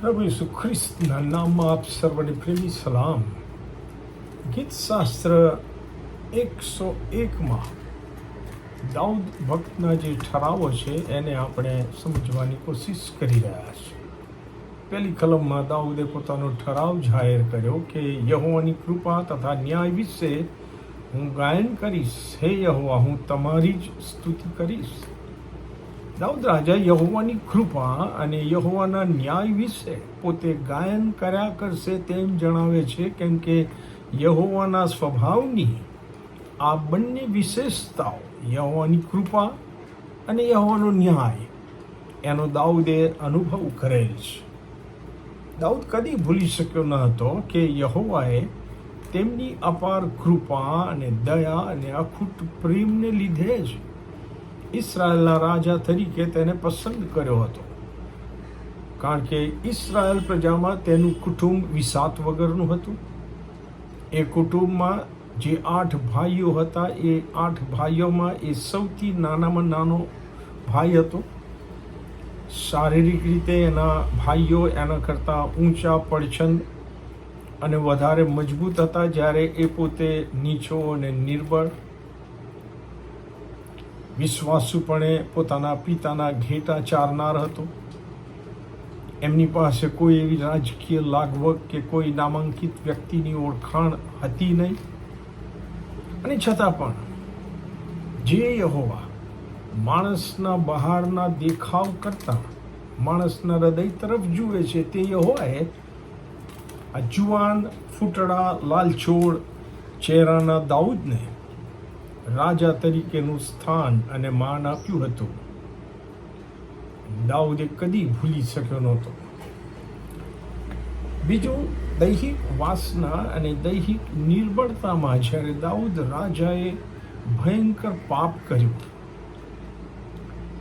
પ્રભુ ઈસુ ખ્રિસ્તના નામમાં આપ સર્વને પ્રેમી સલામ. ગીત શાસ્ત્ર એકસો એકમાં દાઉદ ભક્તના જે ઠરાવો છે એને આપણે સમજવાની કોશિશ કરી રહ્યા છીએ પહેલી કલમમાં દાઉદે પોતાનો ઠરાવ જાહેર કર્યો કે યહોવાની કૃપા તથા ન્યાય વિશે હું ગાયન કરીશ. હે યહોવા, હું તમારી જ સ્તુતિ કરીશ. દાઉદ રાજા યહોવાની કૃપા અને યહોવાના ન્યાય વિશે પોતે ગાયન કર્યા કરશે તેમ જણાવે છે, કેમ કે યહોવાના સ્વભાવની આ બંને વિશેષતાઓ, યહોવાની કૃપા અને યહોવાનો ન્યાય, એનો દાઉદે અનુભવ કરેલ છે. દાઉદ કદી ભૂલી શક્યો ન હતો કે યહોવાએ તેમની અપાર કૃપા અને દયા અને અખૂટ પ્રેમને લીધે જ ઇસરાયેલના રાજા તરીકે તેને પસંદ કર્યો હતો. કારણ કે ઇસરાયલ પ્રજામાં તેનું કુટુંબ વિસાત વગરનું હતું. એ કુટુંબમાં જે આઠ ભાઈઓ હતા, એ આઠ ભાઈઓમાં એ સૌથી નાનામાં નાનો ભાઈ હતો. શારીરિક રીતે એના ભાઈઓ એના કરતાં ઊંચા પડછંદ અને વધારે મજબૂત હતા જ્યારે એ પોતે નીચો અને નિર્બળ વિશ્વાસુપણે પોતાના પિતાના ઘેટા ચારનાર હતો. એમની પાસે કોઈ એવી રાજકીય લાગવગ કે કોઈ નામાંકિત વ્યક્તિની ઓળખાણ હતી નહીં. અને છતાં પણ, જે યહોવા માણસના બહારના દેખાવ કરતાં માણસના હૃદય તરફ જુએ છે તે યહોવાએ આ જુવાન ફૂટડા લાલછોડ ચહેરાના દાઉદને રાજા તરીકેનું સ્થાન અને માન આપ્યું હતું. દાઉદે કદી ભૂલી શક્યો નહોતો. બીજું, દૈહિક વાસના અને દૈહિક નિર્બળતામાં જ્યારે દાઉદ રાજાએ ભયંકર પાપ કર્યું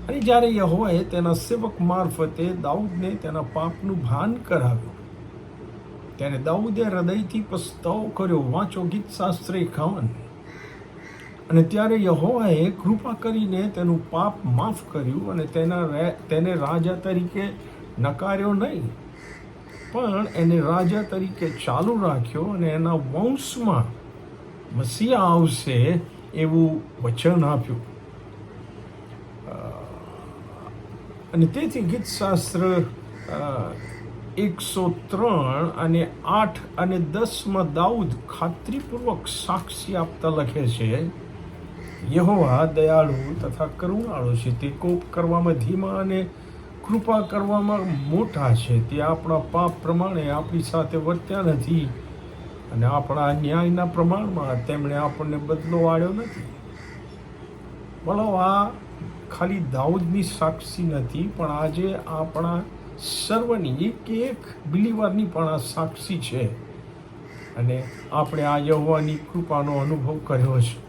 અને જ્યારે યહોવાએ તેના સેવક મારફતે દાઉદને તેના પાપનું ભાન કરાવ્યું, ત્યારે દાઉદે હૃદયથી પસ્તાવ કર્યો, વાંચો ગીત શાસ્ત્રે એકાવન અને ત્યારે યહોવાએ કૃપા કરીને તેનું પાપ માફ કર્યું અને તેના તેને રાજા તરીકે નકાર્યો નહીં. પણ એને રાજા તરીકે ચાલુ રાખ્યો અને એના વંશમાં મસીહા આવશે એવું વચન આપ્યું. અને તેથી ગીત શાસ્ત્ર એકસો ત્રણ અને આઠ અને દસમાં દાઉદ ખાતરીપૂર્વક સાક્ષી આપતા લખે છે યહોવા, દયાળુ તથા કરુણાળુ છે. તે કોપ કરવામાં ધીમા અને કૃપા કરવામાં મોટા છે. તે આપણા પાપ પ્રમાણે આપણી સાથે વર્ત્યા નથી અને આપણા ન્યાયના પ્રમાણમાં તેમણે આપણને બદલો વાળ્યો નથી. બોલો, આ ખાલી દાઉદની સાક્ષી નથી, પણ આજે આપણા સર્વની એક એક બિલીવરની પણ આ સાક્ષી છે. અને આપણે આ યહોવાની કૃપાનો અનુભવ કર્યો છે.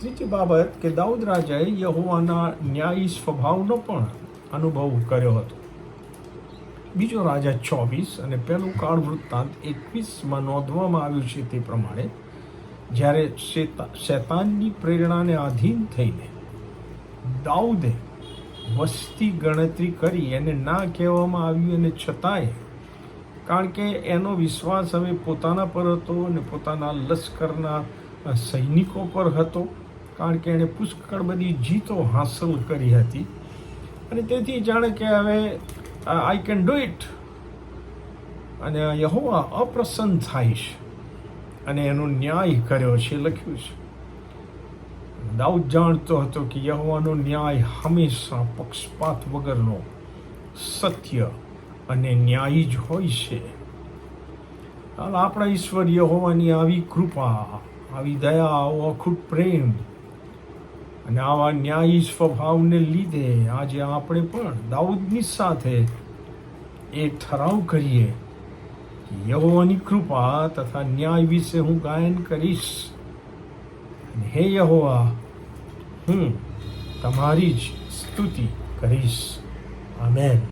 ત્રીજી બાબત કે દાઉદ રાજાએ યહોવાના ન્યાયી સ્વભાવનો પણ અનુભવ કર્યો હતો. બીજો રાજા ચોવીસ અને પહેલું કાળ વૃત્તાંત એકવીસમાં નોંધવામાં આવ્યું છે તે પ્રમાણે, જ્યારે શેતા- શૈતાનની પ્રેરણાને આધીન થઈને દાઉદે વસ્તી ગણતરી કરી એને ના કહેવામાં આવ્યું અને છતાંય, કારણ કે એનો વિશ્વાસ હવે પોતાના પર હતો અને પોતાના લશ્કરના સૈનિકો પર હતો. કારણ કે એણે પુષ્કળ બધી જીતો હાંસલ કરી હતી. અને તેથી જાણે કે હવે આઈ કેન ડુ ઇટ અને યહોવા અપ્રસન્ન થાય છે. અને એનો ન્યાય કર્યો છે, લખ્યું છે. દાઉદ જાણતો હતો કે યહોવાનો ન્યાય હંમેશા પક્ષપાત વગરનો સત્ય અને ન્યાયી જ હોય છે. આપણા ઈશ્વર યહોવાની આવી કૃપા, આવી દયા આવો અખૂટ પ્રેમ અને આવા ન્યાયી સ્વભાવને લીધે આજે આપણે પણ દાઉદની સાથે એ ઠરાવ કરીએ યહોવાની કૃપા તથા ન્યાય વિશે હું ગાયન કરીશ. હે યહોવા, હું તમારી જ સ્તુતિ કરીશ. આમેન.